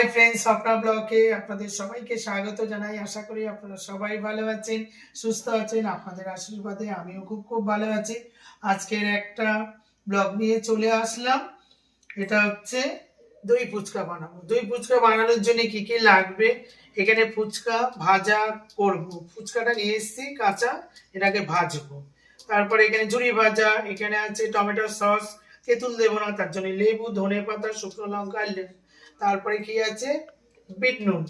Hi friends Swapna ব্লকে আপনাদের সবাইকে স্বাগত জানাই। আশা করি আপনারা সবাই ভালো আছেন, সুস্থ আছেন, আপনাদের আশীর্বাদে আমিও খুব খুব ভালো আছি। আজকের একটা ব্লগ নিয়ে চলে আসলাম। এটা হচ্ছে দই ফুচকা বানাবো। দই ফুচকা বানানোর জন্য কি কি লাগবে? এখানে ফুচকা ভাজা করব। ফুচকাটা নিয়ে এসেছি, কাঁচা এটাকে ভাজবো। তারপরে এখানে ঝুড়ি ভাজা, এখানে আছে টমেটো সস, তেঁতুল দেবো না, তার জন্য লেবু ধনে পাতা শুকনো লঙ্কা তারপরে কি আছে? বিট নুন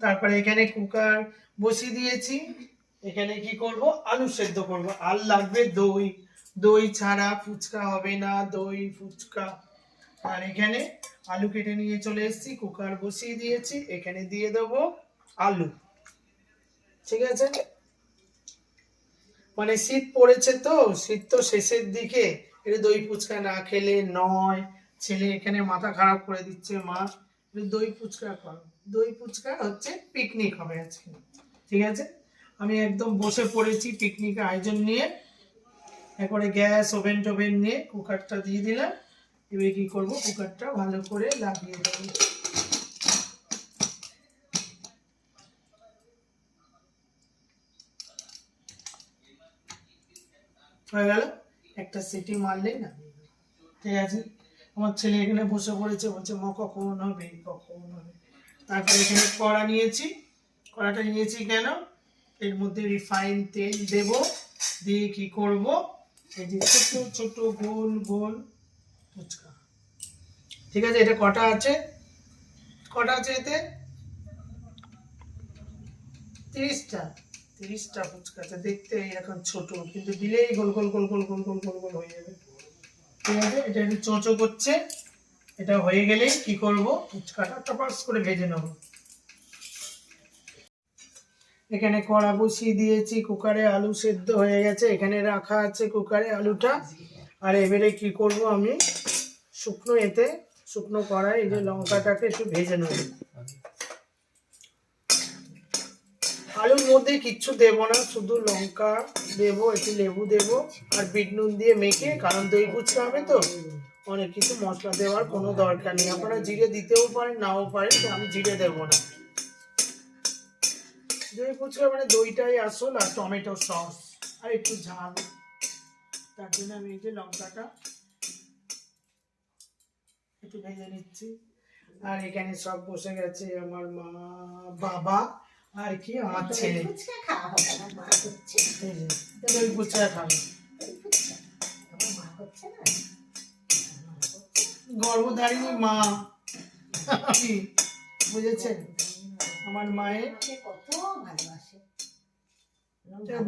তারপরে এখানে কুকার বসিয়ে দিয়েছি। এখানে কি করব? আলু সেদ্ধ করব। আর লাগবে দই। দই ছাড়া ফুচকা হবে না। দই, ফুচকা। আর এখানে আলু কেটে নিয়ে চলে এসেছি। কুকার বসিয়ে দিয়েছি। এখানে দিয়ে দেবো আলু। ঠিক আছে? মানে শীত পড়েছে তো। শীত তো শেষের দিকে। এটা দই ফুচকা না খেলে নয়। ছেলে এখানে মাথা খারাপ করে দিচ্ছে, মা। দই ফুচকা করো দই ফুচকা হচ্ছে পিকনিক হবে আজকে। ঠিক আছে? আমি একদম বসে পড়েছি পিকনিক আয়োজন নিয়ে। এরপরে গ্যাস, ওভেন টোভেন নিয়ে কুকারটা দিয়ে দিলাম। এবার কি করব? কুকারটা ভালো করে লাগিয়ে দেবো। হয়ে গেল? একটা সিটি মারলেই না ঠিক আছে? আমার ছেলে এখানে বসে পড়েছে, বলছে, মা, কখন হবে? কখন হবে? তারপরে এখানে কড়া নিয়েছি। কড়াটা নিয়েছি কেন? এর মধ্যে রিফাইন তেল দেব। দিয়ে কি করব? এই যে ছোট ছোট গোল গোল ফুচকা। ঠিক আছে, এটা কটা আছে? কটা আছে এতে? তিরিশটা। তিরিশটা ফুচকা আছে। দেখতে এরকম ছোট, কিন্তু দিলেই গোল গোল গোল গোল গোল গোল গোল গোল হয়ে যাবে। ঠিক আছে? এটা একটু চোচো করছে। এটা হয়ে গেলে কি করব? টপাস করে ভেজে নেব। এখানে কড়া বসিয়ে দিয়েছি, কুকারে আলু সেদ্ধ হয়ে গেছে। এখানে রাখা আছে কুকারে আলুটা। আর এবারে কি করব আমি? শুকনো এতে শুকনো কড়াই, এই যে লঙ্কাটাকে একটু ভেজে নেব। মধ্যে কিচ্ছু দেব না, শুধু লঙ্কা দেব, একটু লেবু দেব আর বিট নুন দিয়ে মেখে, কারণ দই ফুচকা হবে তো। অনেক কিছু মশলা দেওয়ার কোনো দরকার নেই। আপনারা জিরে দিতেও পারেন, নাও পারেন তো আমি জিরে দেব না। দই ফুচকা মানে দইটাই আসল আর টমেটো সস। আর একটু ঝাল। তার জন্য আমি এই যে লঙ্কাটা একটু ভেজে নিচ্ছি। আর এখানে সব বসে গেছে আমার মা, বাবা। আর কি আমার ছেলে ফুচকা খাওয়া হবে না মা করছে। দই ফুচকা খাবে। আমার মা করছে না? গর্ভধারিণী মা। আমি বুঝেছেন? আমার মায়ের। কত ভালোবাসে।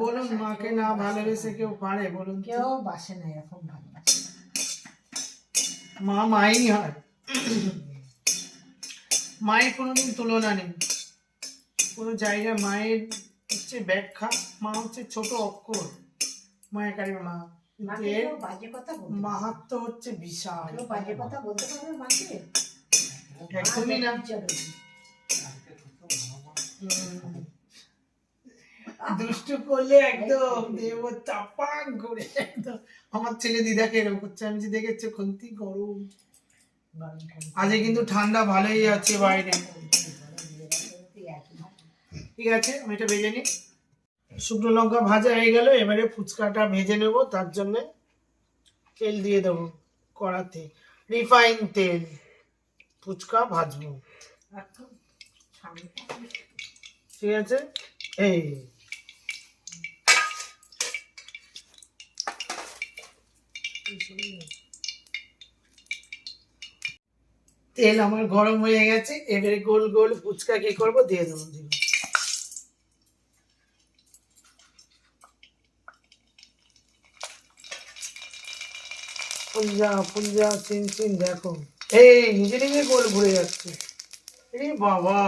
বলুন মাকে না ভালোবেসে কেউ পারে বলুন কেউ বাসে না এরকম ভালোবাসে। মা মাই হয়। মায়ের কোনোদিন তুলনা নেই। কোনো জায়গায় মায়ের হচ্ছে ব্যাখ্যা মা হচ্ছে ছোট অক্ষর। মায়ের কারি মা। মাহাত্ম হচ্ছে বিশাল। বাজে কথা বলতে পারবে মাকে? একদমই না। দুষ্টু করলে একদম দেব করে একদম। আমার ছেলে দিদাকে এরকম করছে। আমি যে দেখেছি খুন্তি গরম। আজকে কিন্তু ঠান্ডা ভালোই আছে বাইরে। ঠিক আছে আমি এটা ভেজে নিই। শুকনো লঙ্কা ভাজা হয়ে গেল এবারে ফুচকাটা ভেজে নেব তার জন্য তেল দিয়ে দেবো কড়াতে। রিফাইন তেল ফুচকা ভাজবো। ঠিক আছে? এই। তেল আমার গরম হয়ে গেছে এবারে গোল গোল ফুচকা কি করব দিয়ে দেবো। পুঞ্জা পুঞ্জা চিন চিন, দেখো। এই, নিজে নিজে গোল ঘুরে যাচ্ছে। এই বাবা।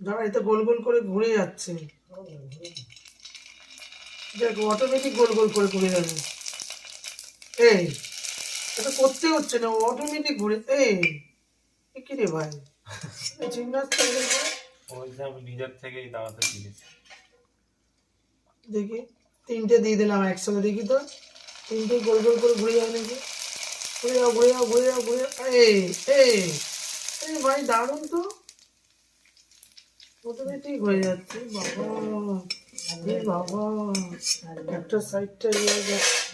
দাঁড়া এটা গোল গোল করে ঘুরে যাচ্ছে। দেখ অটোমেটিক গোল গোল করে ঘুরে যাবে এই, এটা করতে হচ্ছে না অটোমেটিক ঘুরে এই কি রে ভাই? জিমনাস্ট ওইটা আমি নিজের থেকেই দাঁড়াতে শিখেছি দেখি তিনটে দিয়ে দিলাম একসাথে দেখি তো। কিন্তু গোল গোল করে ঘুরে যাও নাকি? ঘুরে যাও ঘুরে যাও ঘুরে যাও ঘুরে যাও। এই এই এই ভাই দারুণ তো। প্রথমে ঠিক হয়ে যাচ্ছে বাবা। এ বাবা একটা সাইডটা ইয়ে যাচ্ছে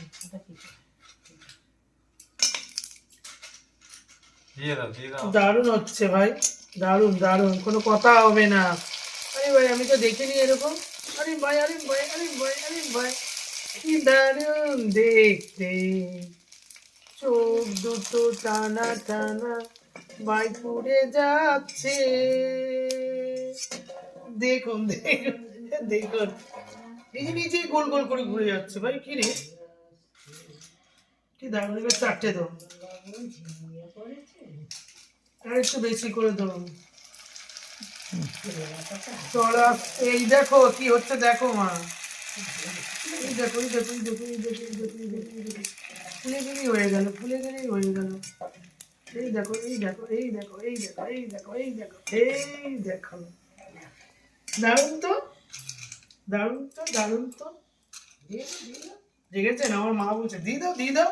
দারুণ হচ্ছে ভাই। দারুণ দারুণ, কোনো কথা হবে না। আরে ভাই, আমি তো দেখিনি এরকম। আরে ভাই আরে ভাই আরে ভাই আরে ভাই। কি দারুণ দেখতে। চোখ দুটো টানা টানা ভাই পুড়ে যাচ্ছে। দেখুন দেখুন দেখুন। নিজে নিজেই গোল গোল করে ঘুরে যাচ্ছে। ভাই, কি রে? কি দারুণ, এবার চারটে দাও। একটু বেশি করে দেবো চলো এই দেখো কি হচ্ছে দেখো মা এই দেখো এই দেখো এই দেখো এই দেখো এই দেখো এই দেখো এই দেখো হয়ে গেল হয়ে গেল এই দেখো এই দেখো এই দেখো এই দেখো এই দেখো এই দেখো এই দেখো দারুণ তো দারুণ তো দারুণ তো দেখেছেন আমার মা বলছে দিয়ে দাও দিয়ে দাও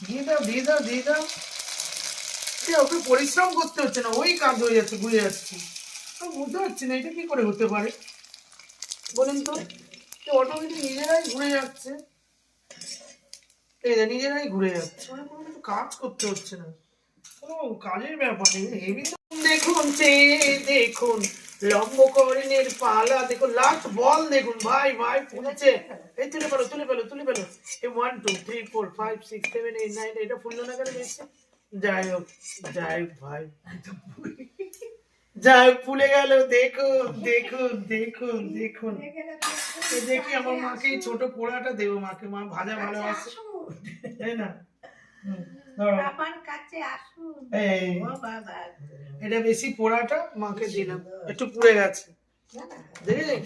দিয়ে দাও দাও দাও সে ওকে পরিশ্রম করতে হচ্ছে না, ওই কাজ হয়ে যাচ্ছে ঘুরে যাচ্ছে। আমি বুঝতে পারছি না, এটা কি করে হতে পারে? বলুন তো অটোমেটিক নিজেরাই ঘুরে যাচ্ছে। এই নিজেরাই ঘুরে যাচ্ছে মানে কোনো কিছু কাজ করতে হচ্ছে না। কোনো কাজের ব্যাপার হেভি দেখুন সে দেখুন, লম্বকরণের পালা, দেখুন লাস্ট বল দেখুন, ভাই ভাই পড়েছে এই তুলে পেল তুলে পেল তুলে পেল এই one two three four five six seven eight nine এটা ফুললো না কেন যাই হোক যাই ভাই। যাই ফুলে গেল দেখুন দেখুন দেখুন দেখুন। দেখি আমার মাকে ছোট পোড়াটা দেবো মাকে মা ভাজা ভালোবাসে। তাই না? আমার কাছে আসুন। এটা বেশি পোড়াটা মাকে দিলাম। একটু পুড়ে গেছে।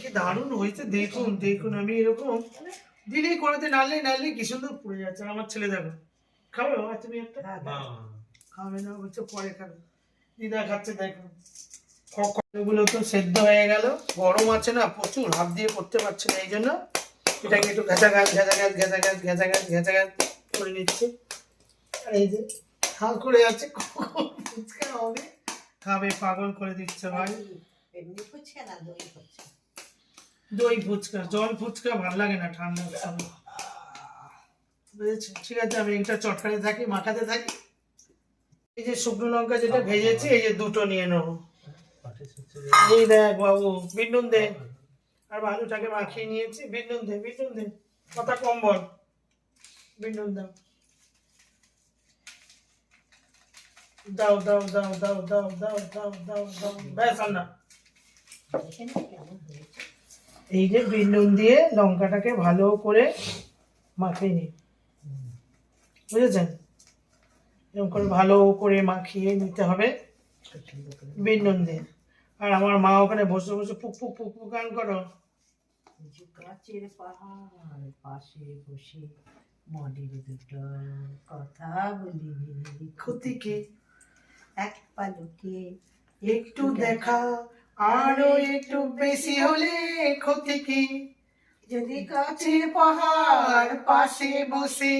কি দারুণ হয়েছে দেখুন দেখুন। আমি এরকম দিলেই করাতে নাড়লে নাড়লে কি সুন্দর পুড়ে যাচ্ছে। আমার ছেলে দেখো। খাবে বাবা তুমি একটা না। খাবে না হচ্ছে পরে খাবে। দিদা খাচ্ছে গুলো তো সেদ্ধ হয়ে গেল। গরম আছে না প্রচুর হাত দিয়ে করতে পারছি না এই জন্য এটাকে একটু ঘেঁচা গাছ ঘেঁচা গাছ ঘেঁচা গাছ ঘেঁচা গাছ ঘেঁচা গাছ করে নিচ্ছে। আর এই যে হাল করে যাচ্ছে ফুচকা হবে। খাবে পাগল করে দিচ্ছে ভাই। এমনি ফুচকা না দই ফুচকা? দই ফুচকা জল ফুচকা ভালো লাগে না ঠান্ডার সময়। বুঝেছি ঠিক আছে আমি এটা চটকাতে থাকি মাখাতে থাকি। এই যে শুকনো লঙ্কা যেটা ভেজেছি এই যে দুটো নিয়ে নেব। এই দেখ বাবু বিন্নুন দে। আর আলুটাকে মাখিয়ে নিয়েছি। বিন্নুন দে বিন্নুন দে। কথা কম বল। বিন্নুন দাও। দাও দাও দাও দাও দাও দাও দাও দাও দাও। ব্যাস আর না। দেখে না কেমন হয়েছে এই যে বিনুন দিয়ে লঙ্কাটাকে ভালো করে মাখিয়ে নিই বুঝেছেন? এরকম করে ভালো করে মাখিয়ে নিতে হবে বিনুন দিয়ে আর আমার মা ওখানে বসে বসে পুক পুক পুক পুক গান করো। কাচের পাহাড় পাশে বসে মনের দুটো কথা বলি ক্ষতি কি এক পালকে একটু দেখা আরও একটু বেশি হলে ক্ষতি কি যদি কাছে পাহাড় পাশে বসে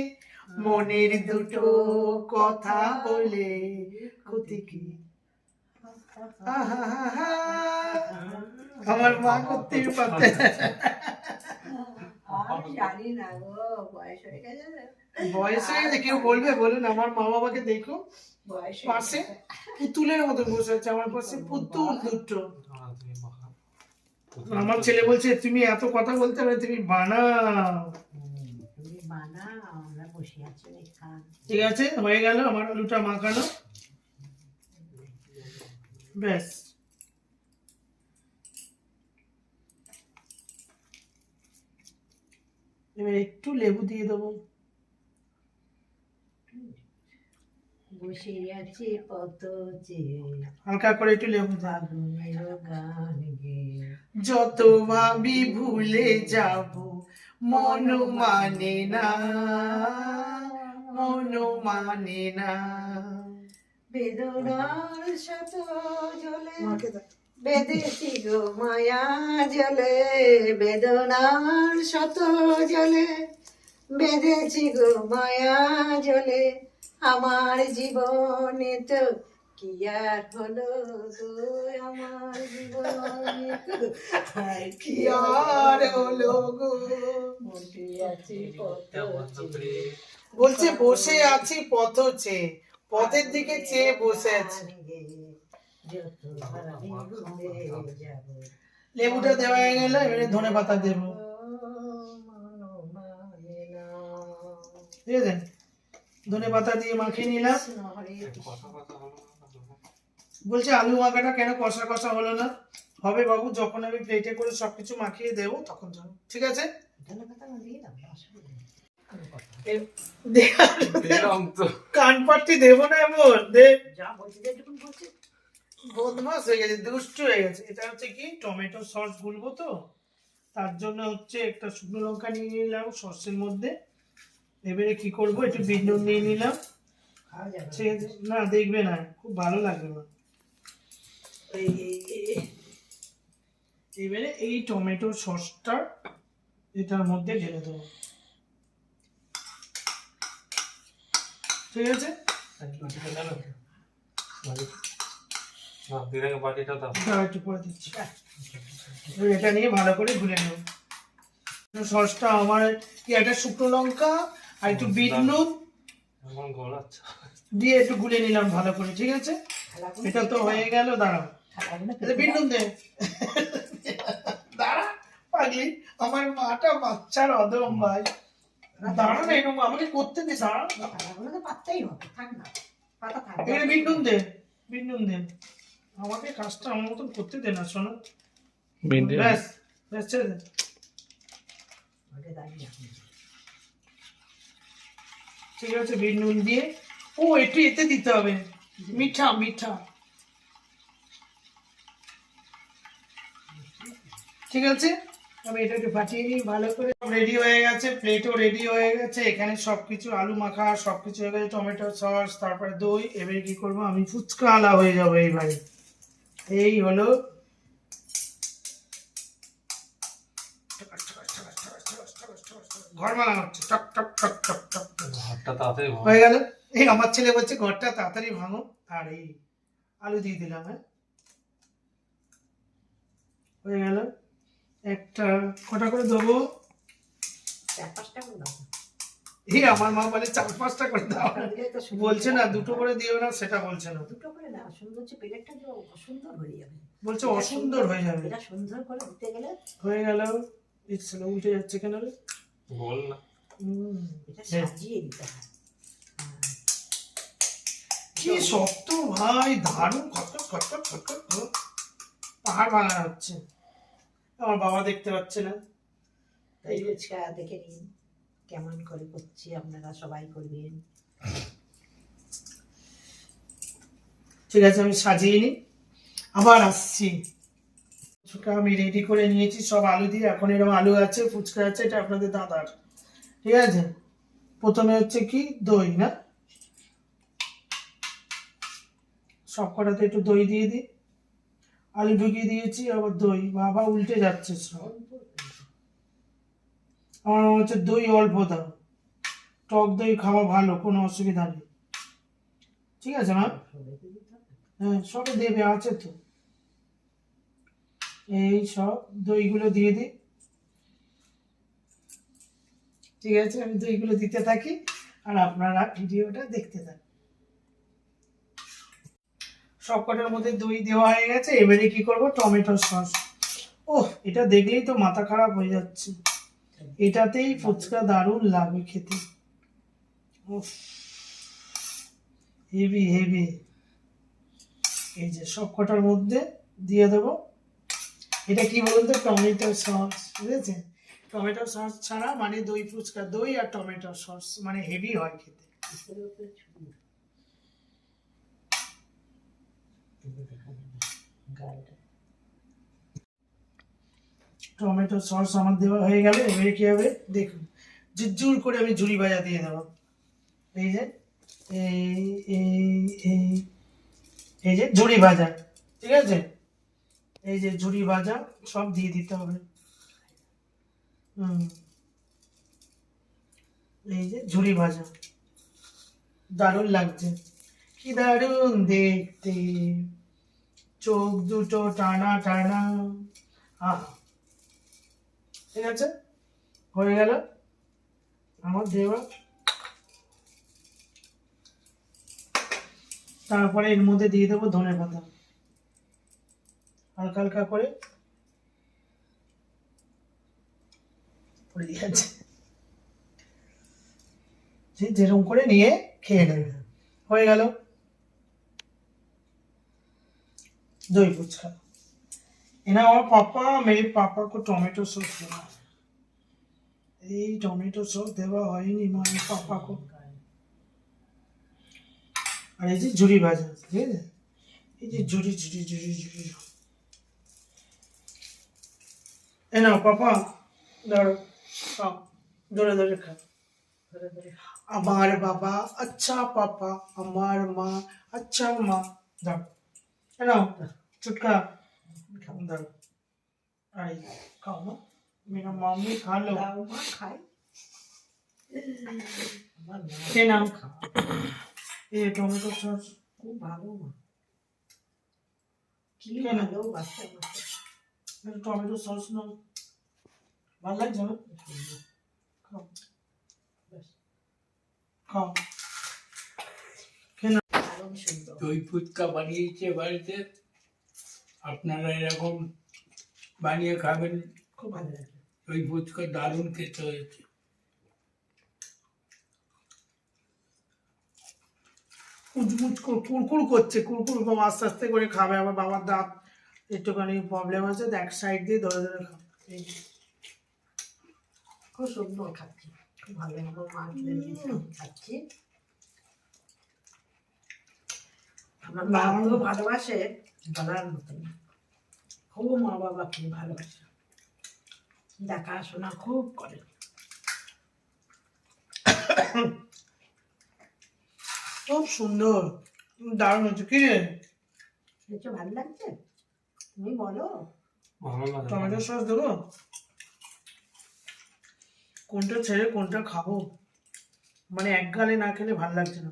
মনের দুটো কথা বলে ক্ষতি কি? আমার মা করতে পারতে বয়স হয়ে গেছে কেউ বলবে বলুন আমার মা বাবাকে দেখো। বয়স পাশে পুতুলের মতো বসে আছে আমার পাশে পুতুল দুটো। তুমি আমার ছেলে বলছে তুমি এত কথা বলতে হবে তুমি বানাও। বানাও। আমরা বসে আছি ঠিক আছে হয়ে গেল আমার আলুটা মাখানো ব্যাস। এবার একটু লেবু দিয়ে দেবো। বসে আছে কত চেয়ে হালকা করে একটু লেবু দাও ফাগুনের গান গে। যত ভাবি ভুলে যাব মন মানে না মন মানে না বেদনার শত জলে। বেঁধেছি গো মায়া জলে বেদনার শত জলে বেঁধেছি গো মায়া জলে আমার জীবনে তো কি আর হলো গো আমার জীবনে? কি আর হলো গো? বলছে বসে আছি পথ চেয়ে পথের দিকে চেয়ে বসে আছি। লেবুটা দেওয়া হয়ে গেল এবারে ধনে পাতা দেবো। ঠিক আছে ধনে পাতা দিয়ে মাখিয়ে নিলাম। বলছে আলু মাখাটা কেন কষা কষা হলো না? হবে বাবু যখন আমি প্লেটে করে সবকিছু মাখিয়ে দেবো তখন যাব ঠিক আছে? কানপাটটি দেবো না এমন দে। যা বলছি বদমাস হয়ে গেছে দুষ্টু হয়ে গেছে। এটা হচ্ছে কি টমেটো সস গুলবো তো? তার জন্য হচ্ছে একটা শুকনো লঙ্কা নিয়ে নিলাম সসের মধ্যে। এবারে কি করব একটু বিট নুন নিয়ে নিলাম। ঠিক আছে। না দেখবে না খুব ভালো লাগবে না। এবারে এই টমেটো সসটা এটার মধ্যে ঢেলে দেবো। ঠিক আছে? এটা নিয়ে ভালো করে গুলে নেব। সসটা আমার কি একটা শুকনো লঙ্কা আর একটু বিট নুন এখন দিয়ে একটু গুলে নিলাম ভালো করে ঠিক আছে? এটা তো হয়ে গেল দাঁড়াও। থালাগুলো এতে বিট নুন দে। দাঁড়া পাগলি। আমার মাটা বাচ্চার অদম ভাই। দাঁড়া না এরকম আমাকে করতে দে দাঁড়া। থালাগুলো হবে থাক না। পাতা থাক এখানে বিট দে বিট দে। আমাকে কাজটা আমার মতন করতে দে না শোনো। ব্যাস ব্যাস ছেড়ে দে। দাঁড়িয়ে ঠিক আছে। বিট নুন দিয়ে ও একটু এতে দিতে হবে মিঠা মিঠা ঠিক আছে? আমি এটাকে ফাটিয়ে নিই ভালো করে। রেডি হয়ে গেছে প্লেটও রেডি হয়ে গেছে। এখানে সবকিছু আলু মাখা সবকিছু হয়ে গেছে টমেটো সস তারপরে দই। এবারে কি করব আমি? ফুচকা আলা হয়ে যাব এইবারে। এই হলো ঘর বানানো হচ্ছে। টক টক টক টক টক টক। তাড়াতাড়ি হয়ে গেল। এই আমার ছেলে বলছে ঘরটা তাড়াতাড়ি ভাঙো। আর এই আলু দিয়ে দিলাম হ্যাঁ? হয়ে গেল। একটা কটা করে দেবো। এই আমার মা বলে চার পাঁচটা করে দাও। বলছে না দুটো করে দিও না সেটা বলছে না। দুটো করে না সুন্দর হচ্ছে প্লেটটা যে অসুন্দর হয়ে যাবে। বলছে অসুন্দর হয়ে যাবে। এটা সুন্দর করে দিতে গেলে হয়ে গেল। এই ছেলে উল্টে যাচ্ছে কেন রে? বল না। এটা। সাজিয়ে দিতে হয়। কি শক্ত ভাই দারুণ খটখট খটখট খটখট খট। পাহাড় ভাঙা হচ্ছে। আমার বাবা দেখতে পাচ্ছে না। এই ফুচকা দেখে নিন কেমন করে করছি আপনারা সবাই করবেন। ঠিক আছে আমি সাজিয়ে নিই। আবার আসছি। ফুচকা আমি রেডি করে নিয়েছি সব আলু দিয়ে। এখন এরকম আলু আছে ফুচকা আছে এটা আপনাদের দাদার। ঠিক আছে? প্রথমে হচ্ছে কি? দই না? সব কটাতে একটু দই দিয়ে দিই। আলু ঢুকিয়ে দিয়েছি, আবার দই। বাবা উল্টে যাচ্ছে সব। আমার মনে হচ্ছে দই অল্প দাও। টক দই খাওয়া ভালো, কোনো অসুবিধা নেই। ঠিক আছে, মা? হ্যাঁ সবে দেবে, আছে তো। এই সব দইগুলো দিয়ে দিই। ঠিক আছে, আমি দইগুলো দিতে থাকি। আর আপনারা ভিডিওটা দেখতে থাকুন। সব কটার মধ্যে দই দেওয়া হয়ে গেছে, এবারে কি করব? Tomato sauce. ওহ, এটা দেখলেই তো মাথা খারাপ হয়ে যাচ্ছে। এটাতেই ফুচকা দারুণ লাগে খেতে। Heavy heavy. এই যে সব কটার মধ্যে দিয়ে দেবো। এটা কি বলুন তো? টমেটো সস, বুঝেছেন? টমেটো সস ছাড়া মানে দই, ফুচকা দই আর টমেটো সস মানে হেভি হয় খেতে। টমেটো সস আমার দেওয়া হয়ে গেল এবারে কি হবে? দেখুন করে আমি ঝুড়ি দিয়ে দেবো। এই যে এই যে ঝুড়ি ভাজা, ঠিক আছে? এই যে ঝুড়ি সব দিয়ে দিতে হবে। এই যে ঝুড়ি ভাজা। দারুণ লাগছে। কি দারুণ দেখতে। চোখ দুটো টানা টানা। আহা, ঠিক আছে? হয়ে গেল? আমার দেওয়া। তারপরে এর মধ্যে দিয়ে দেবো ধনে পাতা। হালকা হালকা করে। যেরকম করে নিয়ে খেয়ে নেবে। হয়ে গেল। दही ফুচকা এনা আমার পাপা মেরে পাপা को टोमेटो सॉस देना है। এই টমেটো সস দেওয়া হয়নি মানে পাপা को আর এই যে ঝুড়ি ভাজা ঠিক আছে এই যে ঝুড়ি ঝুড়ি ঝুড়ি ঝুড়ি এ নাও পাপা ধরো খাও ধরে ধরে খাও ধরে ধরে আমার বাবা আচ্ছা পাপা আমার মা আচ্ছা মা দাও এ নাও চুটকা। খাও দাও আরে খাও না মেরা মাম্মি খা লো মা খাই। এ নাও খাওয়া এই টমেটো সস। খুব ভালো মা। কি? ভালো বাচ্চা বাচ্চা। টমেটো সস নাও। ভালো লাগছে না? খাও। খাও। সুন্দর দই ফুচকা বানিয়েছে বাড়িতে। আপনারা এরকম বানিয়ে খাবেন। খুব ভালো লাগে। দই ফুচকা দারুণ খেতে হয়েছে। কুচকুচ কুড়কুড় করছে কুড়কুড় আস্তে আস্তে করে খাবে। আবার বাবার দাঁত একটুখানি প্রবলেম আছে তো এক সাইড দিয়ে ধরে ধরে যে। খুব সুন্দর খাচ্ছি। খুব ভালো লাগে আমার খাচ্ছি। আমার মা তো ভালোবাসে বলার মতন খুব মা বাবাকে ভালোবাসে। দেখাশোনা খুব করে। খুব সুন্দর। দারুণ হচ্ছে কি রে? ভালো লাগছে? তুমি বলো। ভালো টমেটো সস দেবো? কোনটা ছেড়ে কোনটা খাব? মানে এক গালে না খেলে ভালো লাগছে না।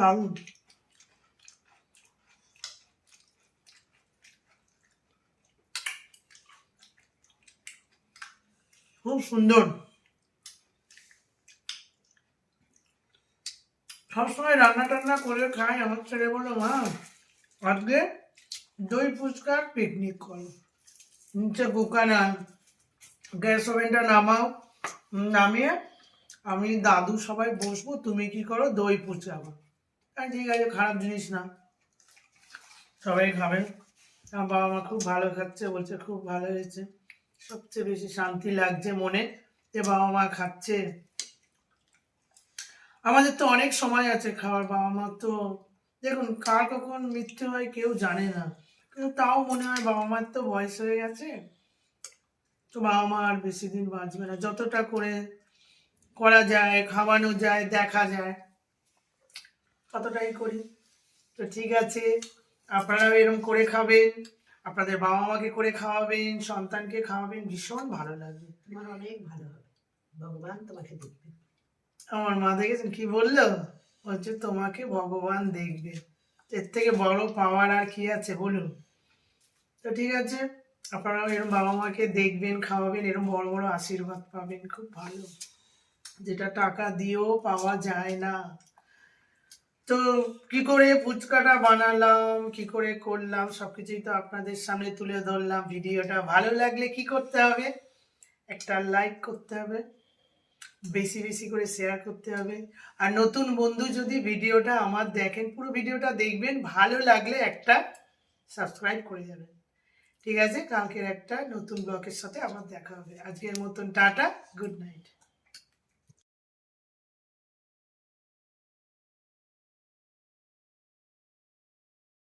দারুণ। খুব সুন্দর। সবসময় রান্না টান্না করে খাই, আমার ছেলে বলল, মা, আজকে দই ফুচকার পিকনিক করো। নিচে কুকার আন গ্যাস ওভেনটা নামাও নামিয়ে আমি দাদু সবাই বসবো, তুমি কি করো, দই ফুচকা ঠিক আছে, খারাপ জিনিস না। সবাই খাবেন। আমার বাবা মা খুব ভালো খাচ্ছে, বলছে খুব ভালো হয়েছে। সবচেয়ে বেশি শান্তি লাগছে মনে, যে বাবা মা খাচ্ছে। আমাদের তো অনেক সময় আছে খাওয়ার বাবা মার তো দেখুন, কার কখন মৃত্যু হয় কেউ জানে না। কিন্তু তাও মনে হয় বাবা মার তো বয়স হয়ে গেছে। তো বাবা মা আর বেশি দিন বাঁচবে না। যতটা করে করা যায়, খাওয়ানো যায়, দেখা যায়। ততটাই করি। তো ঠিক আছে আপনারাও এরকম করে খাবেন আপনাদের বাবা মাকে করে খাওয়াবেন সন্তানকে খাওয়াবেন ভীষণ ভালো লাগবে। তোমার অনেক ভালো হবে। ভগবান তোমাকে দেখবে। আমার মা দেখেছেন? কি বলল? বলছে তোমাকে ভগবান দেখবে। এর থেকে বড় পাওয়ার আর কি আছে বলুন? তো ঠিক আছে আপনারাও এরকম বাবা মাকে দেখবেন খাওয়াবেন এরকম বড় বড় আশীর্বাদ পাবেন খুব ভালো। যেটা টাকা দিয়েও পাওয়া যায় না। তো কি করে ফুচকাটা বানালাম, কি করে করলাম, সবকিছুই তো আপনাদের সামনে তুলে ধরলাম। ভিডিওটা ভালো লাগলে কি করতে হবে? একটা লাইক করতে হবে, বেশি বেশি করে শেয়ার করতে হবে। আর নতুন বন্ধু যদি ভিডিওটা আমার দেখেন, পুরো ভিডিওটা দেখবেন, ভালো লাগলে একটা সাবস্ক্রাইব করে যাবেন। ঠিক আছে, কালকের একটা নতুন ব্লগের সাথে আবার দেখা হবে। আজকের মতন টাটা গুড নাইট